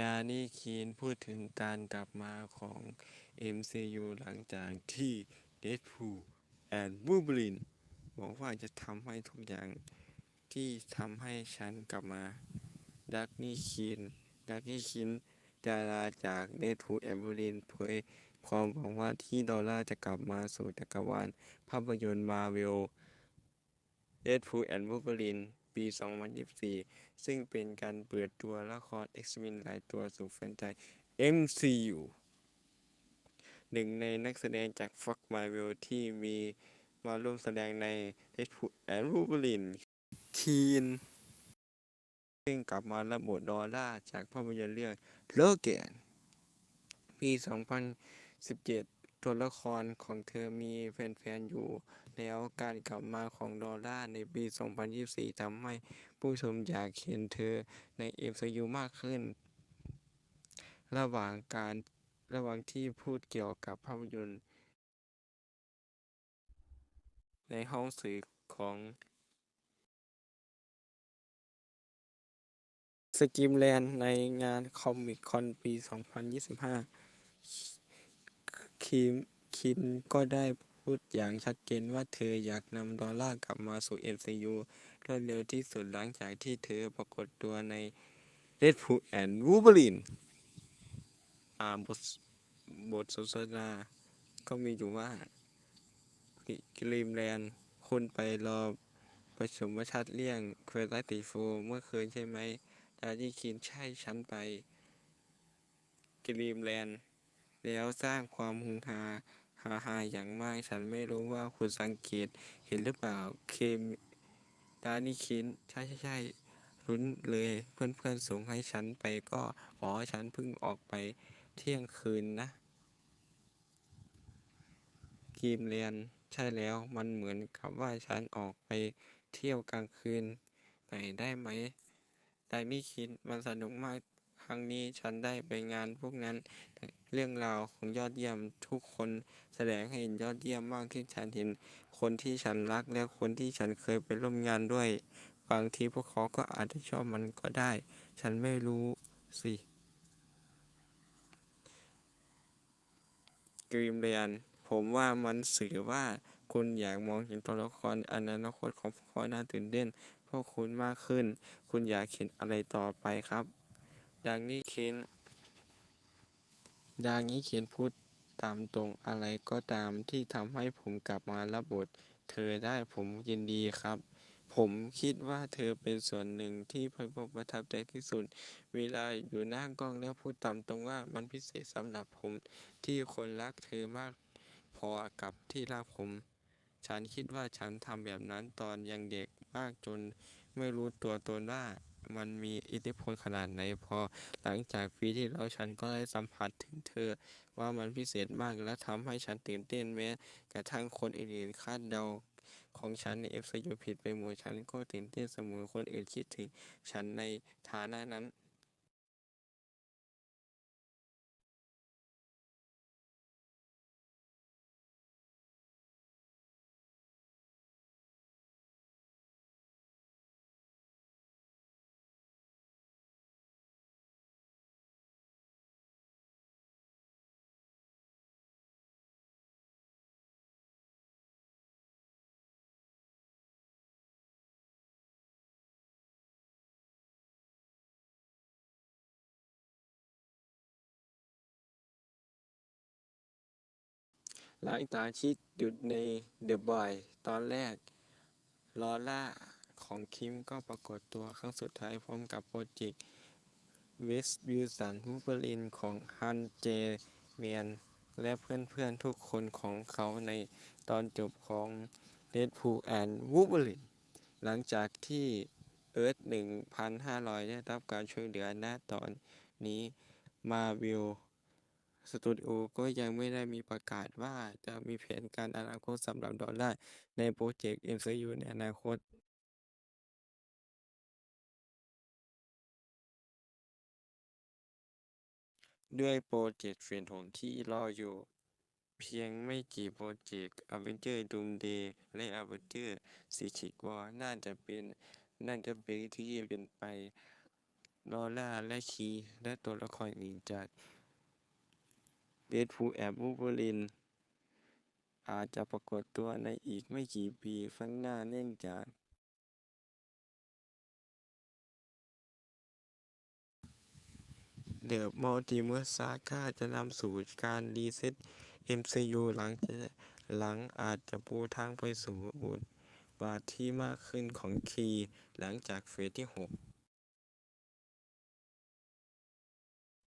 ดานี่คีนพูดถึงการกลับมาของ MCU หลังจากที่ Deadpool and Wolverine บอกว่าจะทำให้ทุกอย่างที่ทำให้ฉันกลับมาดักนี่คีนดักนี่คีนดาราจาก Deadpool and Wolverine เผยความหวังว่าที่ดอลลาร์จะกลับมาสู่จักรวาลภาพยนตร์มาเวล Deadpool and Wolverine ปี 2024 ซึ่งเป็นการเปิดตัวละคร X-Men หลายตัวสู่แฟนใจ MCU หนึ่งในนักแสดงจาก Fox Marvel ที่มีมาร่วมแสดงใน Deadpool and Wolverine คีนซึ่งกลับมารับบทดอลลาจากภาพยนตร์เรื่อง Logan ปี 2017 ตัวละครของเธอมีแฟนๆอยู่ แล้วการกลับมาของดอลลาในปี 2024ทำให้ผู้ชมอยากเห็นเธอใน MCU มากขึ้น ระหว่างการระหว่างที่พูดเกี่ยวกับภาพยนตร์ ในห้องสื่อของสกิมแลนในงานคอมิคคอนปี 2025 คิมคินก็ได้พูดอย่างชัดเจนว่าเธออยากนำดอลลาร์กลับมาสู่ MCU โดยเร็วที่สุดหลังจากที่เธอปรากฏตัวใน Deadpool and Wolverine อ่าบทบทสนทนาก็มีอยู่ว่ากรีมแลนด์คุณไปรอประชุมประชัดเรื่องเควสติโฟเมื่อคืนใช่ไหมดาดี้คินใช่ฉันไปกรีมแลนด์ แล้วสร้างความฮือฮาฮาฮาอย่างมากฉันไม่รู้ว่าคุณสังเกตเห็นหรือเปล่าเคมดานี่คินใช่ใช่ใช่รุ้นเลยเพื่อนเพื่อนส่งให้ฉันไปก็อ๋อฉันเพิ่งออกไปเที่ยงคืนนะกรีมแลนด์ใช่แล้วมันเหมือนกับว่าฉันออกไปเที่ยวกลางคืนไปได้ไหมได้ไม่คิดมันสนุกมาก รั้งนี้ฉันได้ไปงานพวกนั้น เรื่องราวของยอดเยี่ยมทุกคนแสดงให้เห็นยอดเยี่ยมมากที่ฉันเห็น คนที่ฉันรักและคนที่ฉันเคยไปร่วมงานด้วย บางทีพวกเขาก็อาจจะชอบมันก็ได้ ฉันไม่รู้สิกรีมเรียน ผมว่ามันสื่อว่าคุณอยากมองเห็นตัวละครอนาคตของพวกเขาน่าตื่นเต้นพวกคุณมากขึ้น คุณอยากเห็นอะไรต่อไปครับ ดังนี้เคนดังนี้เคนพูดตามตรงอะไรก็ตามที่ทำให้ผมกลับมารับบท เธอได้ผมยินดีครับ ผมคิดว่าเธอเป็นส่วนหนึ่งที่ผมประทับใจที่สุด เวลาอยู่หน้ากล้องแล้วพูดตามตรงว่ามันพิเศษสำหรับผมที่คนรักเธอมากพอกับที่รักผม ฉันคิดว่าฉันทำแบบนั้นตอนยังเด็กมากจนไม่รู้ตัวตนว่า มันมีอิทธิพลขนาดไหนพอ หลังจากปีที่แล้วฉันก็ได้สัมผัสถึงเธอ ว่ามันพิเศษมากและทำให้ฉันตื่นเต้นแม้ กระทั่งคนอื่นๆคาดเดาของฉันในเอฟซีผิดไปหมดฉันก็ตื่นเต้นเสมอคนอื่นคิดถึงฉันในฐานะนั้น หลังจากที่หยุดใน The Boy ตอนแรก ลอร่าของคิมก็ปรากฏตัวครั้งสุดท้ายพร้อมกับโปรเจกต์เวสต์วิลสันวูเบอรินของฮันเจเมียน และเพื่อนๆทุกคนของเขาในตอนจบของ Deadpool and Wolverine หลังจากที่เอิร์ธ1,500 ได้รับการช่วยเหลือณตอนนี้มาวิล สตูดิโอก็ยังไม่ได้มีประกาศว่าจะมีแผนการอนาคตสำหรับดอลลาร์ในโปรเจกต์ MCU ในอนาคตด้วยโปรเจกต์เฟรนด์ที่รออยู่ เพียงไม่กี่โปรเจกต์ Avenger Doomsday และ Avenger Secret War น่าจะเป็นน่าจะเป็นที่เป็นไปลอร่าและคีและตัวละครอื่นจาก เดดพูแอบวูล์ฟเวอรีนอาจจะปรากฏตัวในอีกไม่กี่ปีข้างหน้าเนื่องจาก The Multiverse Saga จะนำสู่การรีเซ็ต MCU หลังจะหลังอาจจะปูทางไปสู่บทบาทที่มากขึ้นของคีหลังจากเฟสที่ 6